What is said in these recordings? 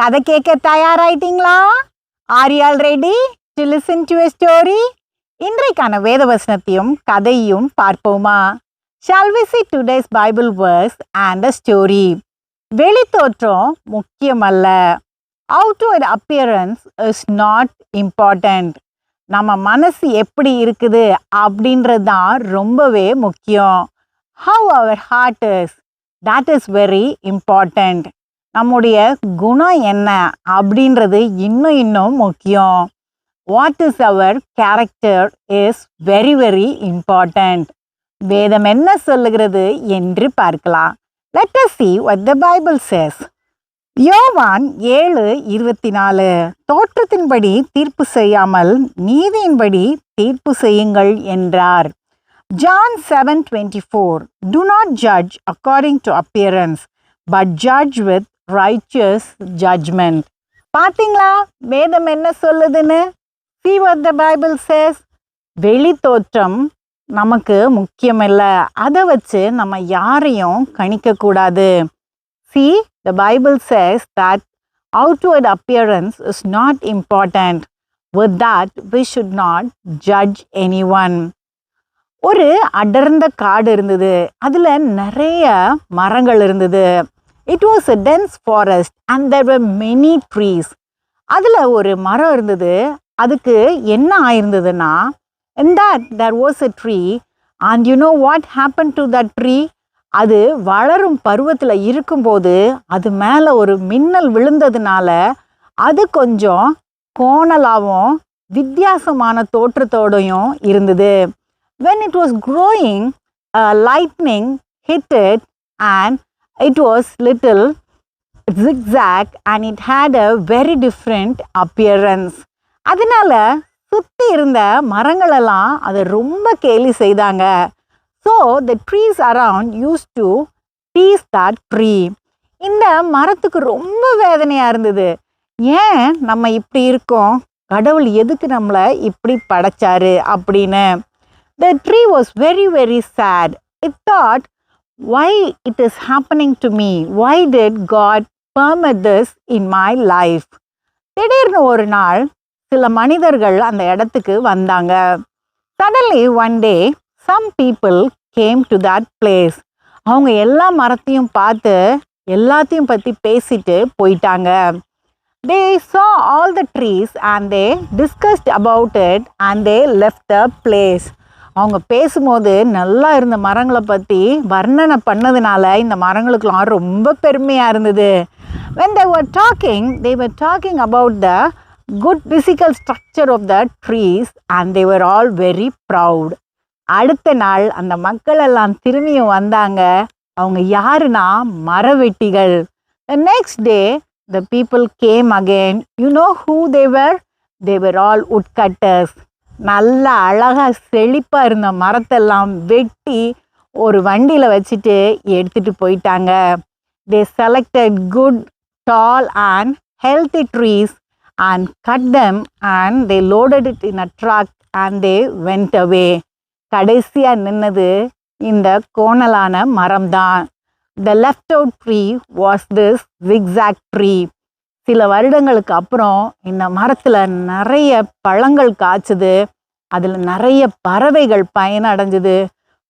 கதை கேட்க தயாராயிட்டீங்களா? Are you all ready to listen to a story இன்றைக்கான வேத வசனத்தையும் கதையும் பார்ப்போமா? Shall we see today's Bible verse and a story வெளித்தோற்றம் முக்கியமல்ல. Outward appearance is not important நம்ம மனசு எப்படி இருக்குது அப்படின்றது தான் ரொம்பவே முக்கியம். How our heart is that is very important நம்முடைய குணம் என்ன அப்படின்றது இன்னும் இன்னும் முக்கியம். What is our character is very very important வேதம் என்ன சொல்லுகிறது என்று பார்க்கலாம். Let us see what the Bible says யோவான் ஏழு இருபத்தி நாலு தோற்றத்தின்படி தீர்ப்பு செய்யாமல் நீதியின்படி தீர்ப்பு செய்யுங்கள் என்றார். John seven twenty four do not judge according to appearance but judge with righteous judgment பார்த்தீங்களா வேதம் என்ன சொல்லுதுன்னு? See what the Bible says வெளி தோற்றம் நமக்கு முக்கியமில்லை. அதை வச்சு நம்ம யாரையும் கணிக்கக்கூடாது. See the Bible says that outward appearance is not important with that we should not judge anyone ஒரு அடர்ந்த காடு இருந்தது. அதில் நிறைய மரங்கள் இருந்தது. It was a dense forest and there were many trees அதில் ஒரு மரம் இருந்தது. அதுக்கு என்ன ஆயிருந்ததுன்னா in that there a tree and you know what what happened that tree அது வளரும் பருவத்தில் இருக்கும்போது அது மேலே ஒரு மின்னல் விழுந்ததுனால அது கொஞ்சம் கோணலாகவும் வித்தியாசமான தோற்றத்தோடையும் இருந்தது. When it was growing lightning lightning and it was little zigzag and it had a very different appearance. அதனால சுற்றி இருந்த மரங்களெல்லாம் அதை ரொம்ப கேலி செய்தாங்க. So the trees around used to tease that tree இந்த மரத்துக்கு ரொம்ப வேதனையாக இருந்தது. ஏன் நம்ம இப்படி இருக்கோம்? கடவுள் எதுக்கு நம்மளை இப்படி படைச்சாரு அப்படின்னு. The tree was very very sad it thought why it is happening to me? Why did God permit this in my life திடீர்னு ஒரு நாள் சில மனிதர்கள் அந்த இடத்துக்கு வந்தாங்க. Suddenly one day some people came to that place அவங்க எல்லா மரத்தையும் பார்த்து எல்லாத்தையும் பற்றி பேசிட்டு போயிட்டாங்க. They saw all the trees and they discussed about it and they left the place அவங்க பேசும்போது நல்லா இருந்த மரங்களை பற்றி வர்ணனை பண்ணதுனால இந்த மரங்களுக்கெல்லாம் ரொம்ப பெருமையாக இருந்தது. When they were talking they were talking about the good physical structure of the trees and they were all very proud அடுத்த நாள் அந்த மக்கள் எல்லாம் திரும்பியும் வந்தாங்க. அவங்க யாருன்னா? மரவெட்டிகள். The next day the people came again you know who they were they were all woodcutters நல்ல அழகாக செழிப்பாக இருந்த மரத்தெல்லாம் வெட்டி ஒரு வண்டியில் வச்சுட்டு எடுத்துகிட்டு போயிட்டாங்க. They selected good tall and healthy trees and cut them and they loaded it in a truck and they went away கடைசியாக நின்னது இந்த கோணலான மரம்தான். The left out tree was this zigzag tree சில வருடங்களுக்கு அப்புறம் இந்த மரத்தில் நிறைய பழங்கள் காய்ச்சது. அதில் நிறைய பறவைகள் பயனடைஞ்சுது.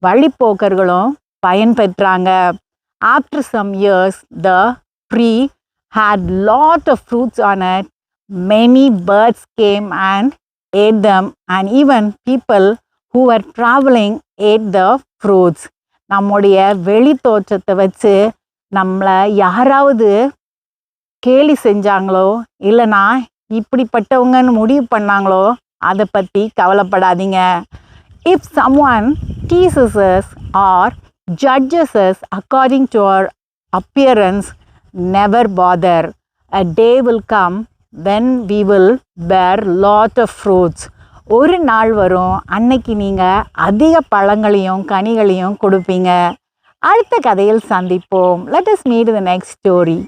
வழிப்போக்கர்களும் பயன் பெற்றாங்க after some years the tree had lot of fruits on at many birds came and ate them and even people who are travelling ate the fruits நம்முடைய வெளி தோற்றத்தை வச்சு நம்மளை யாராவது கேலி செஞ்சாங்களோ? இல்லைனா இப்படிப்பட்டவங்கன்னு முடிவு பண்ணாங்களோ? அதை பற்றி கவலைப்படாதீங்க. If someone teases or judges according to our appearance never bother a day will come when we will bear lot of fruits ஒரு நாள் வரும் அன்னைக்கு நீங்கள் அதிக பழங்களையும் கனிகளையும் கொடுப்பீங்க. அடுத்த கதையில் சந்திப்போம். Let us meet the next story